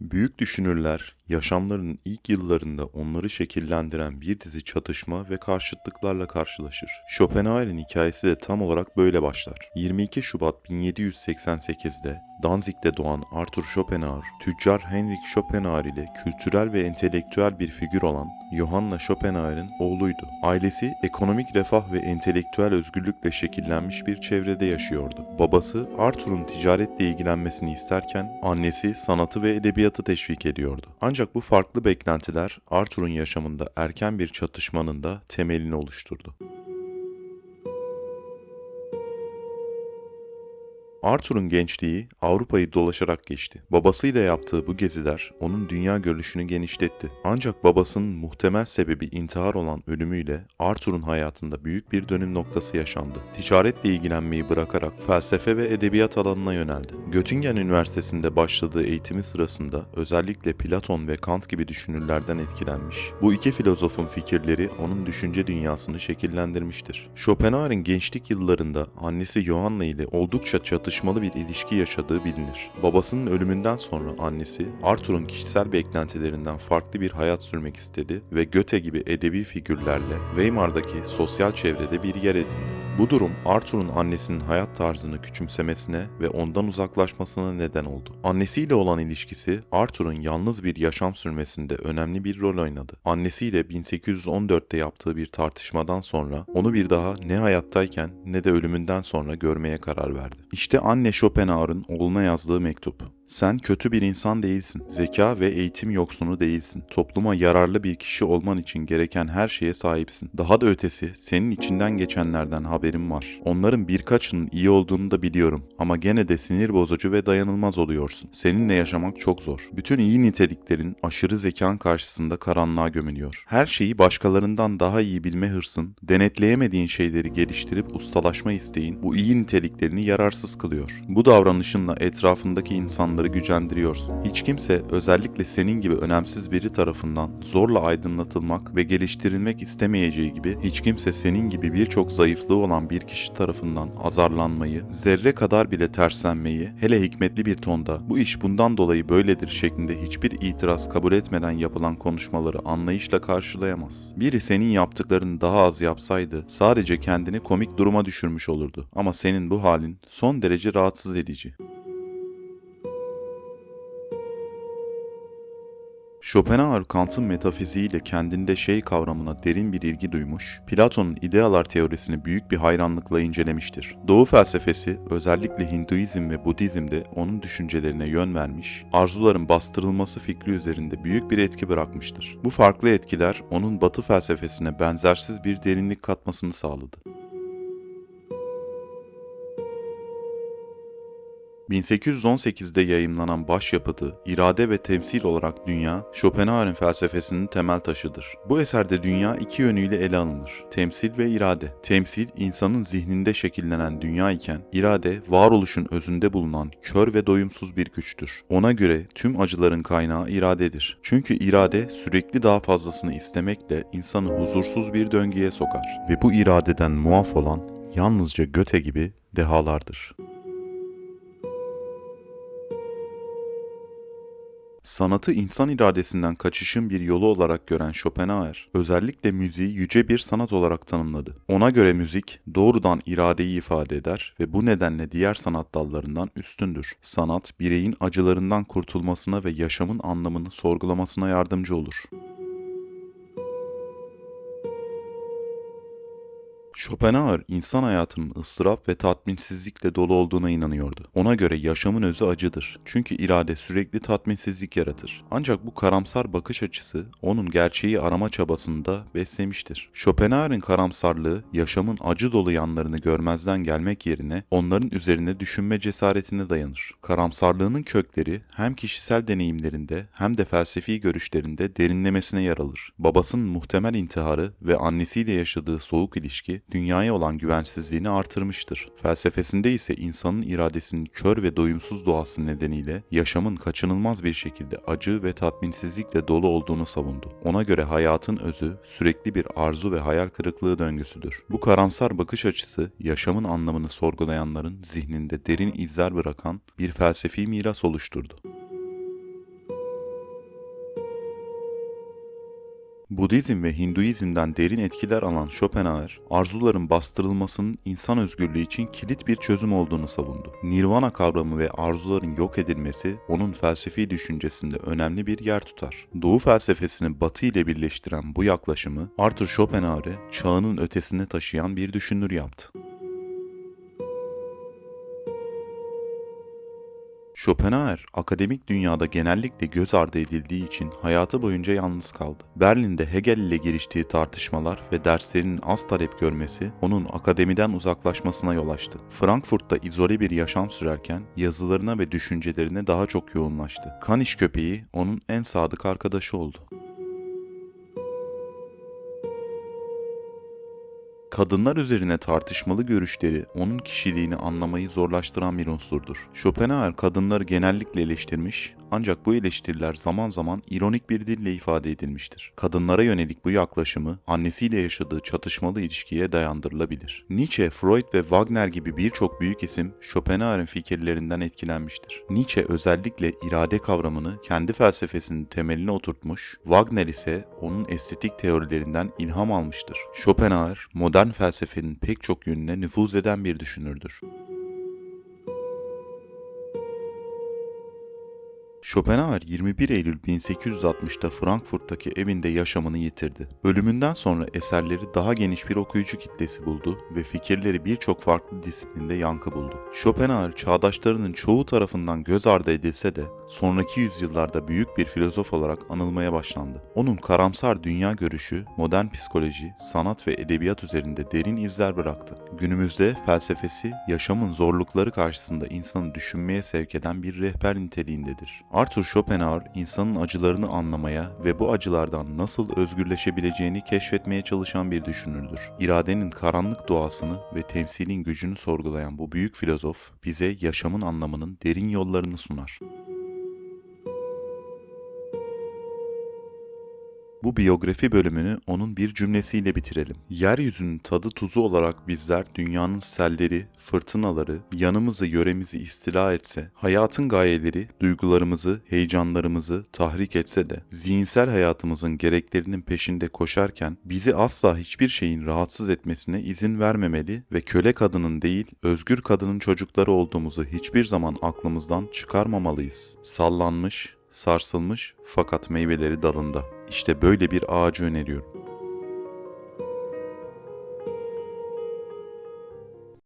Büyük düşünürler, yaşamlarının ilk yıllarında onları şekillendiren bir dizi çatışma ve karşıtlıklarla karşılaşır. Schopenhauer'in hikayesi de tam olarak böyle başlar. 22 Şubat 1788'de Danzig'de doğan Arthur Schopenhauer, tüccar Heinrich Schopenhauer ile kültürel ve entelektüel bir figür olan Johanna Schopenhauer'in oğluydu. Ailesi ekonomik refah ve entelektüel özgürlükle şekillenmiş bir çevrede yaşıyordu. Babası Arthur'un ticaretle ilgilenmesini isterken annesi sanatı ve edebiyatı teşvik ediyordu. Ancak bu farklı beklentiler Arthur'un yaşamında erken bir çatışmanın da temelini oluşturdu. Arthur'un gençliği Avrupa'yı dolaşarak geçti. Babasıyla yaptığı bu geziler onun dünya görüşünü genişletti. Ancak babasının muhtemel sebebi intihar olan ölümüyle Arthur'un hayatında büyük bir dönüm noktası yaşandı. Ticaretle ilgilenmeyi bırakarak felsefe ve edebiyat alanına yöneldi. Göttingen Üniversitesi'nde başladığı eğitimi sırasında özellikle Platon ve Kant gibi düşünürlerden etkilenmiş. Bu iki filozofun fikirleri onun düşünce dünyasını şekillendirmiştir. Schopenhauer'in gençlik yıllarında annesi Johanna ile oldukça çatışmalı bir ilişki yaşadığı bilinir. Babasının ölümünden sonra annesi Arthur'un kişisel beklentilerinden farklı bir hayat sürmek istedi ve Goethe gibi edebi figürlerle Weimar'daki sosyal çevrede bir yer edindi. Bu durum Arthur'un annesinin hayat tarzını küçümsemesine ve ondan uzaklaşmasına neden oldu. Annesiyle olan ilişkisi Arthur'un yalnız bir yaşam sürmesinde önemli bir rol oynadı. Annesiyle 1814'te yaptığı bir tartışmadan sonra onu bir daha ne hayattayken ne de ölümünden sonra görmeye karar verdi. İşte anne Schopenhauer'ın oğluna yazdığı mektup. Sen kötü bir insan değilsin. Zeka ve eğitim yoksunu değilsin. Topluma yararlı bir kişi olman için gereken her şeye sahipsin. Daha da ötesi, senin içinden geçenlerden haberim var. Onların birkaçının iyi olduğunu da biliyorum ama gene de sinir bozucu ve dayanılmaz oluyorsun. Seninle yaşamak çok zor. Bütün iyi niteliklerin aşırı zekan karşısında karanlığa gömülüyor. Her şeyi başkalarından daha iyi bilme hırsın, denetleyemediğin şeyleri geliştirip ustalaşma isteğin bu iyi niteliklerini yararsız kılıyor. Bu davranışınla etrafındaki insanları gücendiriyorsun. Hiç kimse özellikle senin gibi önemsiz biri tarafından zorla aydınlatılmak ve geliştirilmek istemeyeceği gibi hiç kimse senin gibi birçok zayıflığı olan bir kişi tarafından azarlanmayı, zerre kadar bile terslenmeyi, hele hikmetli bir tonda bu iş bundan dolayı böyledir şeklinde hiçbir itiraz kabul etmeden yapılan konuşmaları anlayışla karşılayamaz. Biri senin yaptıklarını daha az yapsaydı sadece kendini komik duruma düşürmüş olurdu. Ama senin bu halin son derece rahatsız edici. Schopenhauer Kant'ın metafiziğiyle kendinde şey kavramına derin bir ilgi duymuş, Platon'un idealar teorisini büyük bir hayranlıkla incelemiştir. Doğu felsefesi özellikle Hinduizm ve Budizm'de onun düşüncelerine yön vermiş, arzuların bastırılması fikri üzerinde büyük bir etki bırakmıştır. Bu farklı etkiler onun Batı felsefesine benzersiz bir derinlik katmasını sağladı. 1818'de yayımlanan başyapıtı İrade ve Temsil olarak Dünya, Schopenhauer'in felsefesinin temel taşıdır. Bu eserde dünya iki yönüyle ele alınır. Temsil ve irade. Temsil, insanın zihninde şekillenen dünya iken, irade, varoluşun özünde bulunan kör ve doyumsuz bir güçtür. Ona göre tüm acıların kaynağı iradedir. Çünkü irade sürekli daha fazlasını istemekle insanı huzursuz bir döngüye sokar. Ve bu iradeden muaf olan yalnızca Göte gibi dehalardır. Sanatı insan iradesinden kaçışın bir yolu olarak gören Schopenhauer, özellikle müziği yüce bir sanat olarak tanımladı. Ona göre müzik doğrudan iradeyi ifade eder ve bu nedenle diğer sanat dallarından üstündür. Sanat, bireyin acılarından kurtulmasına ve yaşamın anlamını sorgulamasına yardımcı olur. Schopenhauer insan hayatının ıstırap ve tatminsizlikle dolu olduğuna inanıyordu. Ona göre yaşamın özü acıdır. Çünkü irade sürekli tatminsizlik yaratır. Ancak bu karamsar bakış açısı onun gerçeği arama çabasını da beslemiştir. Schopenhauer'in karamsarlığı yaşamın acı dolu yanlarını görmezden gelmek yerine onların üzerine düşünme cesaretine dayanır. Karamsarlığının kökleri hem kişisel deneyimlerinde hem de felsefi görüşlerinde derinlemesine yer alır. Babasının muhtemel intiharı ve annesiyle yaşadığı soğuk ilişki dünyaya olan güvensizliğini artırmıştır. Felsefesinde ise insanın iradesinin kör ve doyumsuz doğası nedeniyle yaşamın kaçınılmaz bir şekilde acı ve tatminsizlikle dolu olduğunu savundu. Ona göre hayatın özü sürekli bir arzu ve hayal kırıklığı döngüsüdür. Bu karamsar bakış açısı yaşamın anlamını sorgulayanların zihninde derin izler bırakan bir felsefi miras oluşturdu. Budizm ve Hinduizm'den derin etkiler alan Schopenhauer, arzuların bastırılmasının insan özgürlüğü için kilit bir çözüm olduğunu savundu. Nirvana kavramı ve arzuların yok edilmesi onun felsefi düşüncesinde önemli bir yer tutar. Doğu felsefesini Batı ile birleştiren bu yaklaşımı Arthur Schopenhauer'ı çağının ötesine taşıyan bir düşünür yaptı. Schopenhauer, akademik dünyada genellikle göz ardı edildiği için hayatı boyunca yalnız kaldı. Berlin'de Hegel ile giriştiği tartışmalar ve derslerinin az talep görmesi onun akademiden uzaklaşmasına yol açtı. Frankfurt'ta izole bir yaşam sürerken yazılarına ve düşüncelerine daha çok yoğunlaştı. Kaniş köpeği onun en sadık arkadaşı oldu. Kadınlar üzerine tartışmalı görüşleri onun kişiliğini anlamayı zorlaştıran bir unsurdur. Schopenhauer kadınları genellikle eleştirmiş ancak bu eleştiriler zaman zaman ironik bir dille ifade edilmiştir. Kadınlara yönelik bu yaklaşımı annesiyle yaşadığı çatışmalı ilişkiye dayandırılabilir. Nietzsche, Freud ve Wagner gibi birçok büyük isim Schopenhauer'in fikirlerinden etkilenmiştir. Nietzsche özellikle irade kavramını kendi felsefesinin temeline oturtmuş, Wagner ise onun estetik teorilerinden ilham almıştır. Schopenhauer, modern felsefenin pek çok yönüne nüfuz eden bir düşünürdür. Schopenhauer 21 Eylül 1860'ta Frankfurt'taki evinde yaşamını yitirdi. Ölümünden sonra eserleri daha geniş bir okuyucu kitlesi buldu ve fikirleri birçok farklı disiplinde yankı buldu. Schopenhauer çağdaşlarının çoğu tarafından göz ardı edilse de sonraki yüzyıllarda büyük bir filozof olarak anılmaya başlandı. Onun karamsar dünya görüşü, modern psikoloji, sanat ve edebiyat üzerinde derin izler bıraktı. Günümüzde felsefesi yaşamın zorlukları karşısında insanı düşünmeye sevk eden bir rehber niteliğindedir. Arthur Schopenhauer insanın acılarını anlamaya ve bu acılardan nasıl özgürleşebileceğini keşfetmeye çalışan bir düşünürdür. İradenin karanlık doğasını ve temsilin gücünü sorgulayan bu büyük filozof bize yaşamın anlamının derin yollarını sunar. Bu biyografi bölümünü onun bir cümlesiyle bitirelim. Yeryüzünün tadı tuzu olarak bizler dünyanın selleri, fırtınaları, yanımızı yöremizi istila etse, hayatın gayeleri, duygularımızı, heyecanlarımızı tahrik etse de, zihinsel hayatımızın gereklerinin peşinde koşarken bizi asla hiçbir şeyin rahatsız etmesine izin vermemeli ve köle kadının değil, özgür kadının çocukları olduğumuzu hiçbir zaman aklımızdan çıkarmamalıyız. Sallanmış, sarsılmış fakat meyveleri dalında. İşte böyle bir ağacı öneriyorum.